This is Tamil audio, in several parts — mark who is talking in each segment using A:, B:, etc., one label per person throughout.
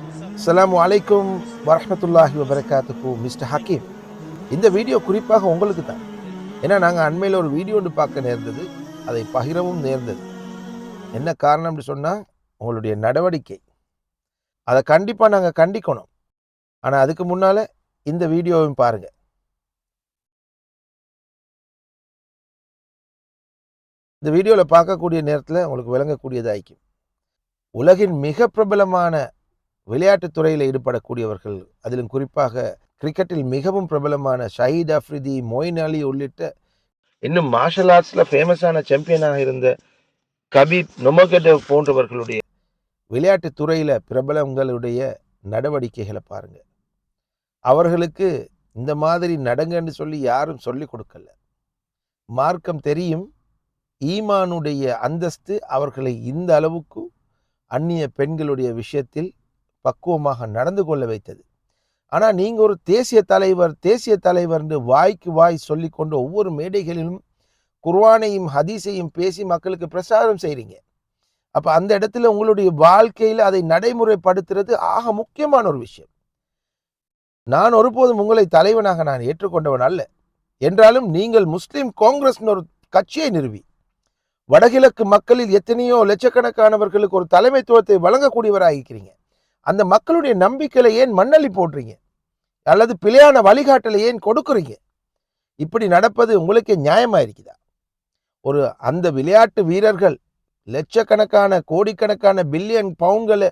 A: அஸ்லாம் அலைக்கும் வரமத்துல்லாஹி வபரகாத்துக்கு மிஸ்டர் ஹக்கீம் இந்த வீடியோ குறிப்பாக உங்களுக்கு தான். ஏன்னா நாங்கள் அண்மையில் ஒரு வீடியோ ஒன்று பார்க்க நேர்ந்தது. அதை பகிரவும் நேர்ந்தது. என்ன காரணம்னு சொன்னால் உங்களுடைய நடவடிக்கை. அதை கண்டிப்பாக நாங்கள் கண்டிக்கணும். ஆனால் அதுக்கு முன்னால் இந்த வீடியோவையும் பாருங்கள் இந்த வீடியோவில் பார்க்கக்கூடிய நேரத்தில் உங்களுக்கு விளங்கக்கூடியதாய்க்கும் உலகின் மிக பிரபலமான விளையாட்டுத் துறையில் ஈடுபடக்கூடியவர்கள் அதிலும் குறிப்பாக கிரிக்கெட்டில் மிகவும் பிரபலமான ஷஹீத் அஃப்ரிதி மொயின் அலி உள்ளிட்ட இன்னும் மார்ஷல் ஆர்ட்ஸில் ஃபேமஸான சாம்பியனாக இருந்த கபீப் நொமகடவ் போன்றவர்களுடைய விளையாட்டுத் துறையில் பிரபலங்களுடைய நடவடிக்கைகளை பாருங்கள் அவர்களுக்கு இந்த மாதிரி நடங்கன்னு சொல்லி யாரும் சொல்லி கொடுக்கல. மார்க்கம் தெரியும் ஈமானுடைய அந்தஸ்து அவர்களை இந்த அளவுக்கு அந்நிய பெண்களுடைய விஷயத்தில் பக்குவமாக நடந்து கொள்ள வைத்தது. ஆனால் நீங்கள் ஒரு தேசிய தலைவர் தேசிய தலைவர் என்று வாய்க்கு வாய் சொல்லிக்கொண்டு ஒவ்வொரு மேடைகளிலும் குர்வானையும் ஹதீஸையும் பேசி மக்களுக்கு பிரசாரம் செய்கிறீங்க அப்போ அந்த இடத்துல உங்களுடைய வாழ்க்கையில் அதை நடைமுறைப்படுத்துறது ஆக முக்கியமான ஒரு விஷயம். நான் ஒருபோதும் உங்களை தலைவனாக நான் ஏற்றுக்கொண்டவன் அல்ல. என்றாலும் நீங்கள் முஸ்லீம் காங்கிரஸ்னு ஒரு கட்சியை நிறுவி. வடகிழக்கு மக்களில் எத்தனையோ லட்சக்கணக்கானவர்களுக்கு ஒரு தலைமைத்துவத்தை வழங்கக்கூடியவராகிறீங்க அந்த மக்களுடைய நம்பிக்கையில ஏன் மண்ணள்ளி போடுறீங்க? அல்லது பிழையான வழிகாட்டலை ஏன் கொடுக்குறீங்க? இப்படி நடப்பது உங்களுக்கே நியாயமா இருக்குதா ஒரு அந்த விளையாட்டு வீரர்கள் லட்சக்கணக்கான கோடிக்கணக்கான பில்லியன் பவுன்களை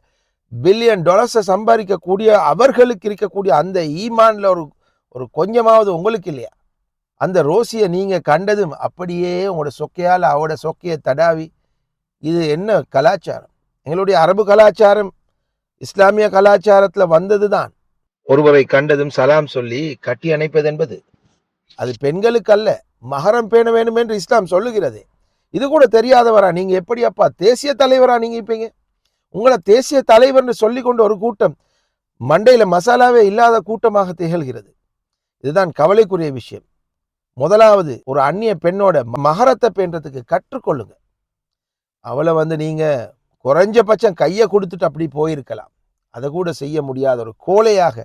A: பில்லியன் டாலர்ஸை சம்பாதிக்கக்கூடிய அவர்களுக்கு இருக்கக்கூடிய அந்த ஈமான்ல ஒரு ஒரு கொஞ்சமாவது உங்களுக்கு இல்லையா? அந்த ரோசியை நீங்கள் கண்டதும் அப்படியே உங்களோட சொக்கையால் அவட சொக்கையை தடாவி இது என்ன கலாச்சாரம்? எங்களுடைய அரபு கலாச்சாரம் இஸ்லாமிய கலாச்சாரத்தில் வந்தது தான் ஒருவரை கண்டதும் சலாம் சொல்லி கட்டி அணைப்பது என்பது. அது பெண்களுக்கு அல்ல மகரம் பேண வேண்டும் என்று இஸ்லாம் சொல்லுகிறது. இது கூட தெரியாதவரா நீங்க எப்படி அப்பா தேசிய தலைவரா நீங்க இப்பீங்க உங்களை தேசிய தலைவர்னு சொல்லி கொண்டு ஒரு கூட்டம் மண்டையில மசாலாவே இல்லாத கூட்டமாக திகழ்கிறது. இதுதான் கவலைக்குரிய விஷயம். முதலாவது ஒரு அந்நிய பெண்ணோட மகரத்தை பேன்றதுக்கு கற்றுக்கொள்ளுங்க. அவளை வந்து நீங்க குறைஞ்சபட்சம் கையை கொடுத்துட்டு அப்படி போயிருக்கலாம். அதை கூட செய்ய முடியாத ஒரு கோலையாக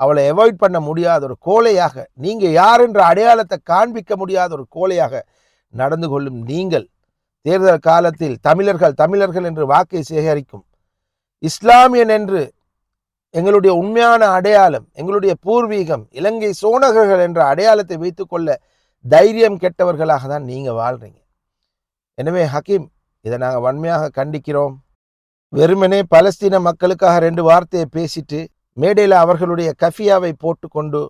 A: அவளை அவாய்ட் பண்ண முடியாத ஒரு கோலையாக நீங்கள் யார் என்ற அடையாளத்தை காண்பிக்க முடியாத ஒரு கோலையாக நடந்து கொள்ளும் நீங்கள். தேர்தல் காலத்தில் தமிழர்கள் தமிழர்கள் என்று வாக்கை சேகரிக்கும். இஸ்லாமியன் என்று எங்களுடைய உண்மையான அடையாளம் எங்களுடைய பூர்வீகம் இலங்கை சோனகர்கள் என்ற அடையாளத்தை வைத்துக்கொள்ள தைரியம் கெட்டவர்களாக தான் நீங்கள் வாழ்றீங்க. எனவே ஹக்கீம் இதை நாங்கள் வன்மையாக கண்டிக்கிறோம். வெறுமனே பலஸ்தீன மக்களுக்காக ரெண்டு வார்த்தையை பேசிட்டு மேடையில் அவர்களுடைய கஃபியாவை போட்டுக்கொண்டு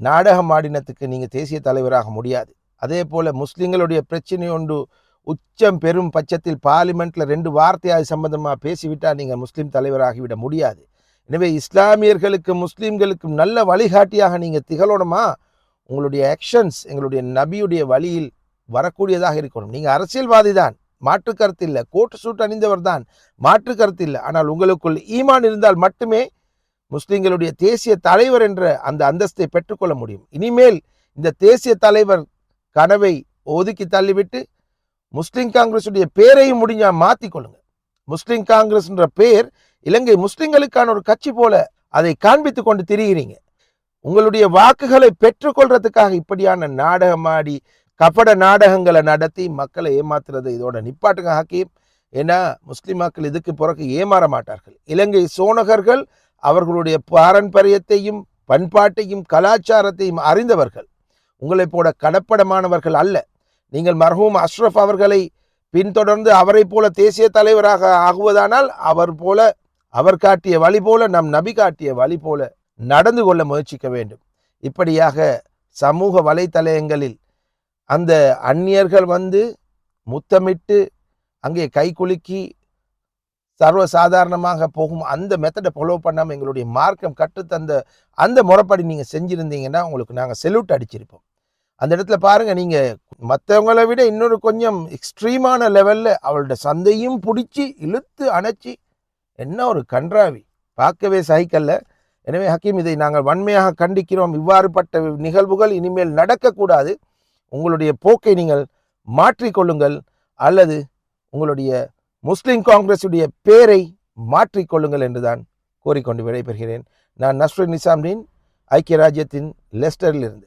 A: நாடகம் ஆடினத்துக்கு நீங்கள் தேசிய தலைவராக முடியாது. அதே போல் முஸ்லீம்களுடைய பிரச்சனை ஒன்று உச்சம் பெரும் பட்சத்தில் பார்லிமெண்ட்டில் ரெண்டு வார்த்தை அது சம்பந்தமாக பேசிவிட்டால் நீங்கள் முஸ்லீம் தலைவராகிவிட முடியாது. எனவே இஸ்லாமியர்களுக்கும் முஸ்லீம்களுக்கும் நல்ல வழிகாட்டியாக நீங்கள் திகழணுமா? உங்களுடைய ஆக்ஷன்ஸ் எங்களுடைய நபியுடைய வழியில் வரக்கூடியதாக இருக்கணும். நீங்கள் அரசியல்வாதி தான். மாற்று கருத்து இல்லை. கோட்டு சூட் அணிந்தவர் தான் மாற்று கருத்து இல்லை ஆனால் உங்களுக்குள் ஈமான் இருந்தால் மட்டுமே முஸ்லிம்களுடைய தேசிய தலைவர் என்ற அந்த அந்தஸ்தை பெற்றுக்கொள்ள முடியும். இனிமேல் இந்த தேசிய தலைவர் கனவை ஒதுக்கி தள்ளிவிட்டு முஸ்லிம் காங்கிரஸுடைய பேரையும் முடிஞ்சா மாற்றிக்கொள்ளுங்க முஸ்லிம் காங்கிரஸ்ன்ற பேர் இலங்கை முஸ்லிம்களுக்கான ஒரு கட்சி போல அதை காண்பித்து கொண்டு திரிகிறீங்க உங்களுடைய வாக்குகளை பெற்றுக்கொள்றதுக்காக இப்படியான நாடகமாடி கபட நாடகங்களை நடத்தி மக்களை ஏமாத்துறது இதோட நிப்பாட்டுங்க ஹக்கீம். ஏன்னா முஸ்லிம் மக்கள் இதுக்கு பிறகு ஏமாற மாட்டார்கள். இலங்கை சோனகர்கள் அவர்களுடைய பாரம்பரியத்தையும் பண்பாட்டையும் கலாச்சாரத்தையும் அறிந்தவர்கள். உங்களைப் போல கடப்படமானவர்கள் அல்ல. நீங்கள் மர்ஹூம் அஷ்ரஃப் அவர்களை பின்தொடர்ந்து அவரை போல தேசிய தலைவராக ஆகுவதானால் அவர் போல அவர் காட்டிய வழி போல நம் நபி காட்டிய வழி போல நடந்து கொள்ள முயற்சிக்க வேண்டும். இப்படியாக சமூக வலைத்தளங்களில் அந்த அந்நியர்கள் வந்து முத்தமிட்டு அங்கே கை குலுக்கி சர்வசாதாரணமாக போகும் அந்த மெத்தடை ஃபாலோ பண்ணாமல் எங்களுடைய மார்க்கம் கற்றுத்தந்த அந்த முறைப்படி நீங்கள் செஞ்சுருந்தீங்கன்னா உங்களுக்கு நாங்கள் செல்யூட் அடிச்சிருப்போம். அந்த இடத்துல பாருங்கள் நீங்கள் மற்றவங்களை விட இன்னொரு கொஞ்சம் எக்ஸ்ட்ரீமான லெவலில் அவளோட சந்தையும் பிடிச்சி இழுத்து அணைச்சி என்ன ஒரு கன்றாவி. பார்க்கவே சகிக்கல்ல எனவே ஹக்கீம் இதை நாங்கள் வன்மையாக கண்டிக்கிறோம். இவ்வாறுபட்ட நிகழ்வுகள் இனிமேல் நடக்கக்கூடாது. உங்களுடைய போக்கை நீங்கள் மாற்றிக்கொள்ளுங்கள் அல்லது உங்களுடைய முஸ்லிம் காங்கிரஸுடைய பேரை மாற்றிக்கொள்ளுங்கள் என்றுதான் கோரிக்கொண்டு விடைபெறுகிறேன். நான் நஸ்ரு நிசாம்தீன் ஐக்கிய ராஜ்யத்தின் லெஸ்டரிலிருந்து.